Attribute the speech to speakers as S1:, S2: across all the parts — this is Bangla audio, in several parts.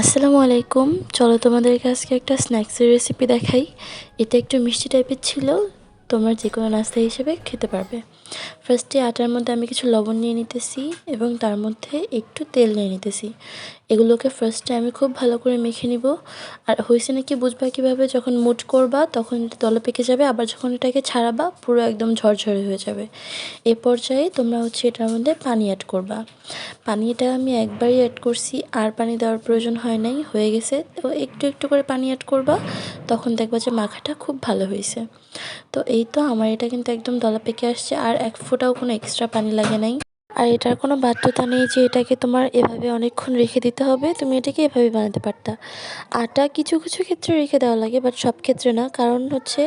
S1: আসসালামু আলাইকুম। চলো তোমাদেরকে আজকে একটা স্ন্যাক্সের রেসিপি দেখাই। এটা একটু মিষ্টি টাইপের ছিল, তোমরা যে কোনো নাস্তা হিসেবে খেতে পারবে। ফার্স্টে আটার মধ্যে আমি কিছু লবণ নিয়ে নিতেছি এবং তার মধ্যে একটু তেল নিয়ে নিতেছি। এগুলোকে ফার্স্টে আমি খুব ভালো করে মেখে নিব। আর হয়েছে নাকি বুঝবা কীভাবে? যখন মুট করবা, তখন এটা দলে পেকে যাবে। আবার যখন এটাকে ছাড়াবা, পুরো একদম ঝরঝরে হয়ে যাবে। এ পর্যায়ে তোমরা হচ্ছে এটার মধ্যে পানি অ্যাড করবা। পানিটা আমি একবারই অ্যাড করছি। আর পানি দেওয়ার প্রয়োজন হয় নাই, হয়ে গেছে। তো একটু একটু করে পানি অ্যাড করবা, তখন দেখবা যে মাখাটা খুব ভালো হয়েছে। তো এই তো আমার এটা কিন্তু একদম দলা পেকে আসছে। আর এক ফোঁটাও কোনো এক্সট্রা পানি লাগে নাই। আর এটার কোনো বাধ্যতা নেই যে এটাকে তোমার এভাবে অনেকক্ষণ রেখে দিতে হবে, তুমি এটাকে এভাবে বানাতে পারতা। আটা কিছু কিছু ক্ষেত্রে রেখে দেওয়া লাগে বাট সব ক্ষেত্রে না। কারণ হচ্ছে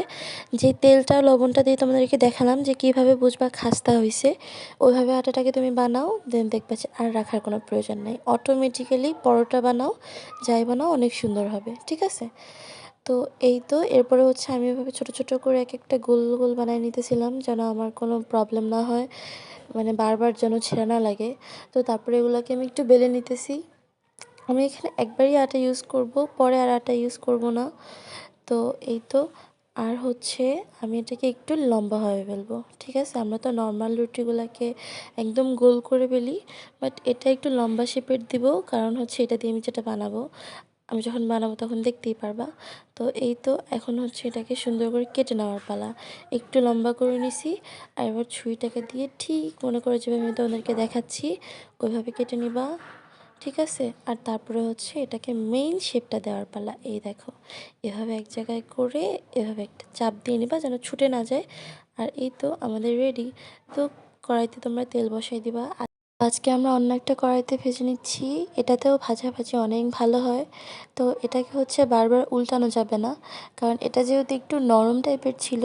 S1: যে তেলটা, লবণটা দিয়ে তোমাদেরকে দেখালাম যে কীভাবে বুঝবা খাস্তা হয়েছে ওইভাবে আটাটাকে তুমি বানাও দেন দেখবা আর রাখার কোনো প্রয়োজন নেই। অটোমেটিক্যালি পরোটা বানাও, যাই বানাও, অনেক সুন্দর হবে। ঠিক আছে? তো এই তো, এরপরে হচ্ছে আমি এভাবে ছোটো ছোটো করে এক একটা গোল গোল বানায় নিতেছিলাম যেন আমার কোনো প্রবলেম না হয় মানে বারবার যেন ছেঁড়া না লাগে। তো তারপরে এগুলোকে আমি একটু বেলে নিতেছি। আমি এখানে একবারই আটা ইউজ করব, পরে আর আটা ইউজ করব না। তো এই তো, আর হচ্ছে আমি এটাকে একটু লম্বাভাবে বেলবো, ঠিক আছে? আমরা তো নর্মাল রুটিগুলোকে একদম গোল করে বেলি বাট এটা একটু লম্বা শেপের দিব, কারণ হচ্ছে এটা দিয়ে আমি যেটা বানাবো। আমি যখন বানাবো তখন দেখতেই পারবা। তো এই তো এখন হচ্ছে এটাকে সুন্দর করে কেটে নেওয়ার পালা। একটু লম্বা করে নিছি, আর এবার ছুরিটাকে দিয়ে ঠিক মনে করে যেভাবে আমি তোমাদেরকে দেখাচ্ছি, ওইভাবে কেটে নিবা। ঠিক আছে? আর তারপরে হচ্ছে এটাকে মেইন শেপটা দেওয়ার পালা। এই দেখো, এভাবে এক জায়গায় করে এভাবে একটা চাপ দিয়ে নিবা যেন ছুটে না যায়। আর এই তো আমাদের রেডি তো কড়াইতে তোমরা তেল বসাই দিবা। আজকে আমরা অন্য একটা কড়াইতে ভেজে নিচ্ছি। এটাতেও ভাজাভাজি অনেক ভালো হয়। তো এটাকে হচ্ছে বারবার উল্টানো যাবে না। কারণ এটা যেহেতু একটু নরম টাইপের ছিল,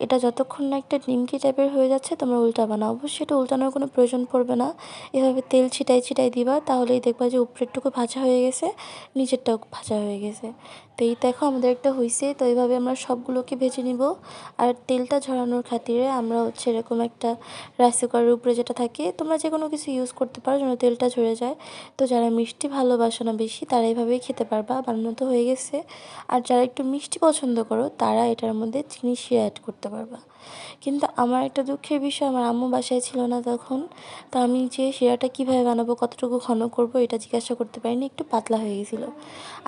S1: এটা যতক্ষণ না একটা নিমকি টাইপের হয়ে যাচ্ছে, তোমরা উল্টাবা না। অবশ্যই এটা উল্টানোর কোনো প্রয়োজন পড়বে না। এভাবে তেল ছিটাই ছিটাই দিবা, তাহলেই দেখবা যে উপরেরটুকু ভাজা হয়ে গেছে, নিচেরটাও ভাজা হয়ে গেছে। তো এই দেখো আমাদের একটা হয়েছে তো এইভাবে আমরা সবগুলোকে ভেজে নিব। আর তেলটা ঝরানোর খাতিরে আমরা হচ্ছে এরকম একটা রাইস কুকারের উপরে যেটা থাকে, তোমরা যে কোনো কিছু ইউজ করতে পারো যেন তেলটা ঝরে যায়। তো যারা মিষ্টি ভালোবাসো না বেশি, তারা এইভাবেই খেতে পারবা, বানানো তো হয়ে গেছে। আর যারা একটু মিষ্টি পছন্দ করো, তারা এটার মধ্যে চিনি শিরা অ্যাড করতে পারবা। কিন্তু আমার একটা দুঃখের বিষয়, আমার আম্মু বাসায় ছিল না তখন, তো আমি যে শিরাটা কীভাবে বানাবো, কতটুকু ঘন করব, এটা জিজ্ঞাসা করতে পারিনি, একটু পাতলা হয়ে গেছিল।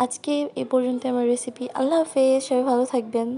S1: আজকে এ পর্যন্ত আমার রেসিপি আল্লাহ হাফেজ সবাই ভালো থাকবেন।